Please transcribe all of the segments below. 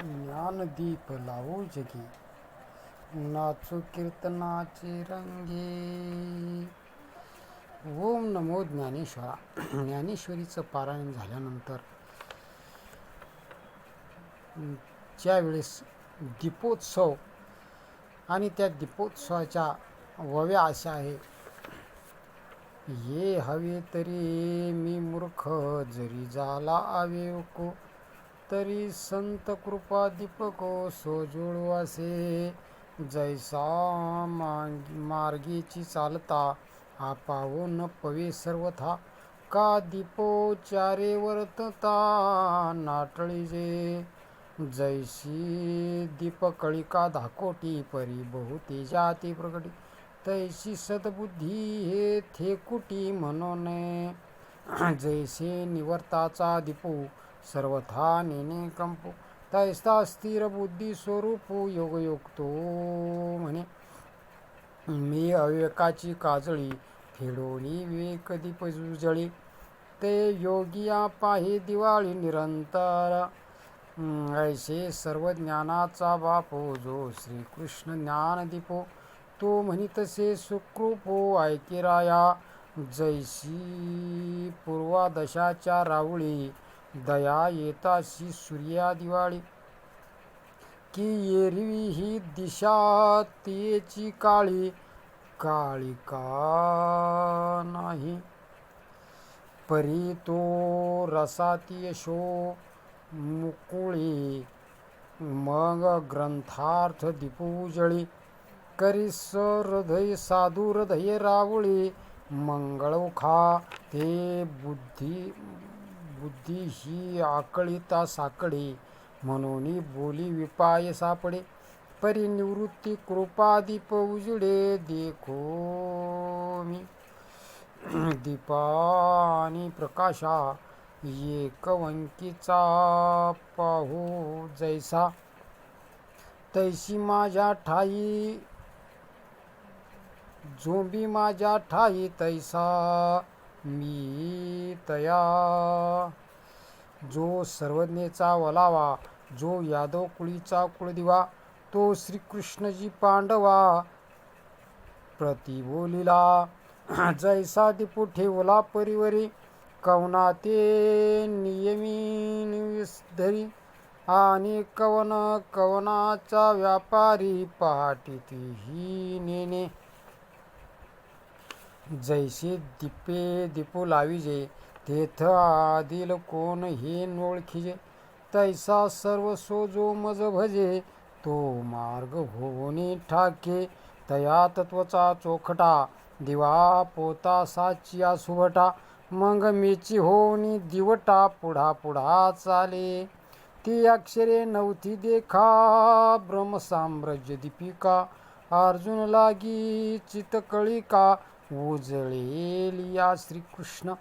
ज्ञानदीप लावो जगी. नाचू कीर्तनाचे रंगे. ओम नमो ज्ञानेश्वरा. ज्ञानेश्वरीचं पारायण झाल्यानंतर ज्यावेळेस दीपोत्सव आणि त्या दीपोत्सवाच्या वव्या अशा आहे ये हवे तरी मी मूर्ख जरी झाला आवेको तरी संत कृपा दीपको सोजुळवासे. जैसा मार्गीची चालता आपावो न पवे सर्वथा. का दीपो चारे वर्तता नाटळीजे जैशी दीपकळिका धाकोटी परी बहुते जाती प्रकटी तैशी सद्बुद्धी हे थेकुटी म्हणून. जैसे निवर्ताचा दीपू सर्वथा नेने कंपो तैसा स्थिर बुद्धी स्वरूप योगयुक्तो म्हणे. मी अविवेकाची काजळी फेडोली विवेक दीप उजळी ते योगिया पाहे दिवाळी निरंतर. ऐसे सर्व ज्ञानाचा बापो जो श्रीकृष्ण ज्ञान दीपो तो म्हणितसे सुकृपो ऐकिराया. जैसी पूर्वादशाच्या रावळी दया येताशी सूर्या दिवाळी की एरवी ही दिशा तेची काळी काळी का नाही? परी तो रसाती यशो मुकुळी मग ग्रंथार्थ दीपूजळी करी हृदय साधू हृदय रावळी मंगळौखा ते बुद्धी बुद्धी ही आकळीता साकडे म्हणून बोली विपाय सापडे. परिनिवृत्ती कृपादीप उजडे देखो मी. दीपानी प्रकाशा एकवंकीचा पाहू जैसा. तैशी माझ्या ठाई झोंबी माझ्या ठाई तैसा. मी तया जो सर्वज्ञेचा वलावा जो यादव कुळीचा कुळदिवा तो श्रीकृष्णजी पांडवा प्रतिबोलिला. जैसा दिपू ठेवला परिवरी कवना ते नियमी धरी आणि कवन कवनाचा व्यापारी पहाटी ही नेने जैसे दीपे दिपू लाविजे तेथ आदिल कोण हे ओळखिजे तैसा सर्व सो जो मज भजे तो मार्ग होणे ठाके तया तत्वचा चोखटा दिवा पोता साचिया सुभटा मग मेची होनी दिवटा पुढा पुढा चाले. ती अक्षरे नवती देखा ब्रह्मसाम्राज्य दीपिका अर्जुन लागी चितकळिका उजळेलिया श्रीकृष्ण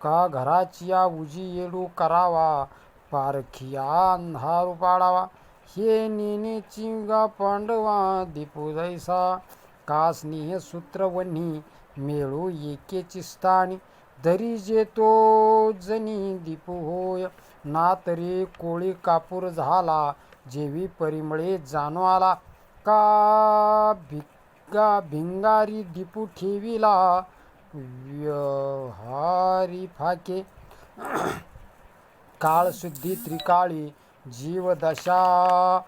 का घराची या उजी येडू करावा पारखिया अंधारू पाडावा हे नेने चिंगा पांडवा दीपू जैसा का स्नेह सूत्र मेळू एकेची स्थानी दरी जे तो जनी दीपू होय ना तरी कोळी कापूर झाला जेवी परिमळे जाणू आला का भिक्का भिंगारी दिपू ठेविला व्यहारी फाके. काळशुद्धी त्रिकाळी जीवदशा.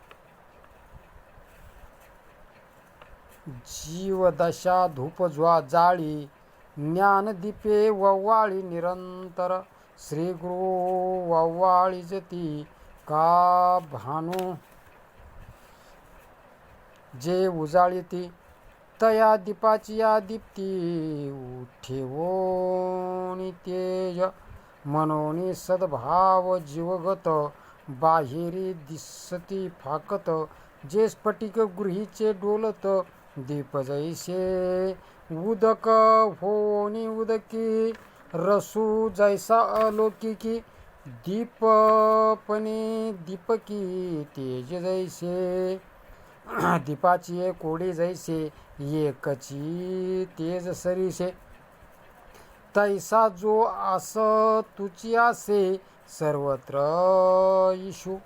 जीवदशा धूपज्वा जाळी ज्ञानदीपे वव्वाळी निरंतर. श्रीगुरु वव्वाळी जती का भानू. जे उजाळी ती तया दीपाची या दीप्ती ठेवोनी तेज मनोनी सद्भाव जीवगत बाहेरी दिसती फाकत जे स्फटिक गृहीचे डोलत दीप जैसे उदक होनी उदकी रसू जैसा अलौकिकी दीपपणे दीपकी तेज जैसे दीपाची कोडी जैसे एकची तेज सरीसे। तैसा जो आस तुची आसे सर्वत्र इशू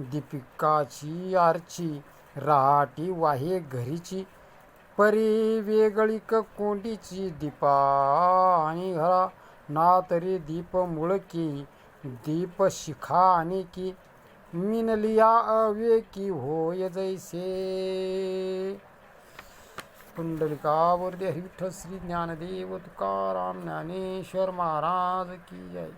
दीपिकाची आरची रहाटी वाहे घरीची। परी वेगळीक कोंडीची दीपा आणि घरा ना तरी दीप मुळकी दीप शिखा आणि की। मिनलिया अवे की होय जैसे। पुंडलिकावरती हरिविठ्ठल श्री ज्ञानदेव तुकाराम ज्ञानेश्वर महाराज की जय।